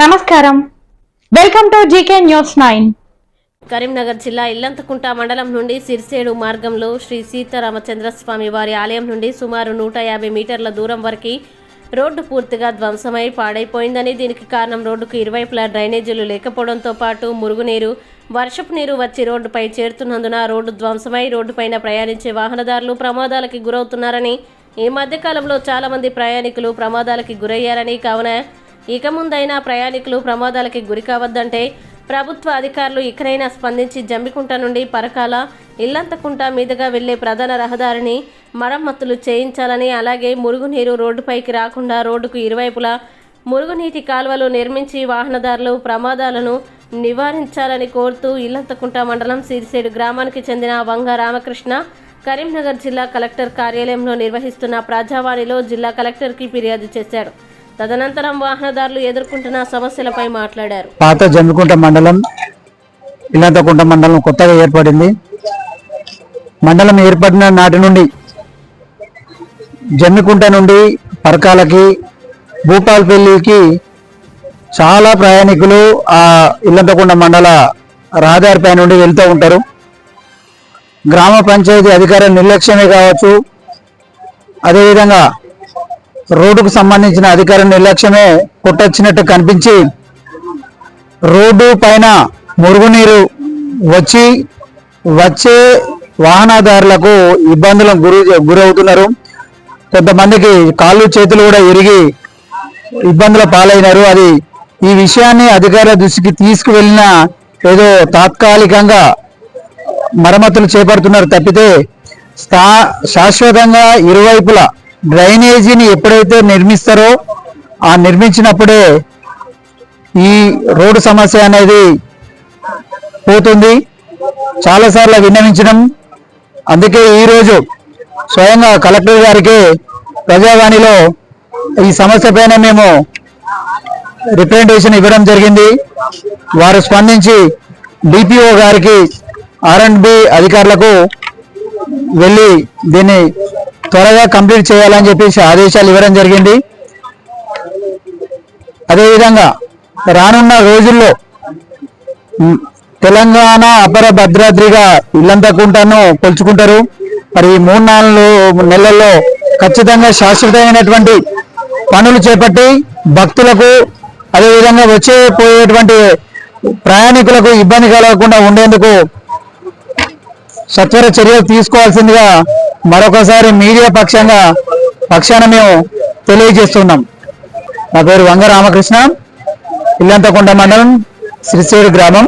నమస్కారం. Welcome to GK news nine. Karimnagar జిల్లా ఇల్లంతకుంట మండలం నుండి సిరిసేడు మార్గంలో శ్రీ సీతారామచంద్రస్వామి వారి ఆలయం నుండి సుమారు నూట యాభై మీటర్ల దూరం వరకు రోడ్డు పూర్తిగా ధ్వంసమై పాడైపోయిందని దీనికి కారణం రోడ్డుకు ఇరువైపులా డ్రైనేజీలు లేకపోవడంతో పాటు మురుగునీరు వర్షపు నీరు వచ్చి రోడ్డుపై చేరుతున్నందున రోడ్డు ధ్వంసమై రోడ్డుపైన ప్రయాణించే వాహనదారులు ప్రమాదాలకి గురవుతున్నారని ఈ మధ్యకాలంలో చాలా మంది ప్రయాణికులు ప్రమాదాలకి గురయ్యారని కావున ఇక ముందైనా ప్రయాణికులు ప్రమాదాలకి గురి కావద్దంటే ప్రభుత్వ అధికారులు ఇకనైనా స్పందించి జంబికుంట నుండి పరకాల ఇల్లంతకుంట మీదుగా వెళ్ళే ప్రధాన రహదారిని మరమ్మతులు చేయించాలని అలాగే మురుగునీరు రోడ్డుపైకి రాకుండా రోడ్డుకు ఇరువైపులా మురుగునీటి కాల్వలు నిర్మించి వాహనదారులు ప్రమాదాలను నివారించాలని కోరుతూ ఇల్లంతకుంట మండలం సిరిసేడు గ్రామానికి చెందిన వంగ రామకృష్ణ కరీంనగర్ జిల్లా కలెక్టర్ కార్యాలయంలో నిర్వహిస్తున్న ప్రజావాణిలో జిల్లా కలెక్టర్కి ఫిర్యాదు చేశాడు తదనంతరం వాహనదారులు ఎదుర్కొంటున్న సమస్యలపై మాట్లాడారు. పాత జమ్మికుంట మండలం ఇలాంతకుంట మండలం కొత్తగా ఏర్పడింది. మండలం ఏర్పడిన నాటి నుండి జమ్మికుంట నుండి పరకాలకి భూపాల్పల్లికి చాలా ప్రయాణికులు ఆ ఇల్లంతకుంట మండల రహదారిపై నుండి వెళ్తూ ఉంటారు. గ్రామ పంచాయతీ అధికార నిర్లక్ష్యమే కావచ్చు. అదేవిధంగా రోడ్డుకు సంబంధించిన అధికార నిర్లక్ష్యమే కొట్టొచ్చినట్టు కనిపించి రోడ్డు పైన మురుగునీరు వచ్చి వచ్చే వాహనదారులకు ఇబ్బందులకు గురి గురవుతున్నారు. కొంతమందికి కాళ్ళు చేతులు కూడా ఇరిగి ఇబ్బందుల పాలైనారు. అది ఈ విషయాన్ని అధికార దృష్టికి తీసుకువెళ్ళిన ఏదో తాత్కాలికంగా మరమ్మతులు చేపడుతున్నారు తప్పితే స్థా శాశ్వతంగా ఇరువైపులా డ్రైనేజీని ఎప్పుడైతే నిర్మిస్తారో ఆ నిర్మించినప్పుడే ఈ రోడ్డు సమస్య అనేది పోతుంది. చాలాసార్లు విన్నవించడం. అందుకే ఈరోజు స్వయంగా కలెక్టర్ గారికి ప్రజావాణిలో ఈ సమస్య పైన మేము రిప్రజెంటేషన్ ఇవ్వడం జరిగింది. వారు స్పందించి డిపిఓ గారికి ఆర్ అండ్ బి అధికారులకు వెళ్ళి దీన్ని త్వరగా కంప్లీట్ చేయాలని చెప్పేసి ఆదేశాలు ఇవ్వడం జరిగింది. అదేవిధంగా రానున్న రోజుల్లో తెలంగాణ అపర భద్రాద్రిగా ఇల్లంతకుంటాను కొలుచుకుంటారు. మరి ఈ మూడు నాలుగు నెలల్లో ఖచ్చితంగా శాశ్వతమైనటువంటి పనులు చేపట్టి భక్తులకు అదేవిధంగా వచ్చే పోయేటువంటి ప్రయాణికులకు ఇబ్బంది కలగకుండా ఉండేందుకు సత్వర చర్యలు తీసుకోవాల్సిందిగా మరొకసారి మీడియా పక్షంగా పక్షాన మేము తెలియజేస్తున్నాం. నా పేరు వంగ వంగరామకృష్ణ ఇల్లంతకొండ మండలం శ్రీశైరు గ్రామం.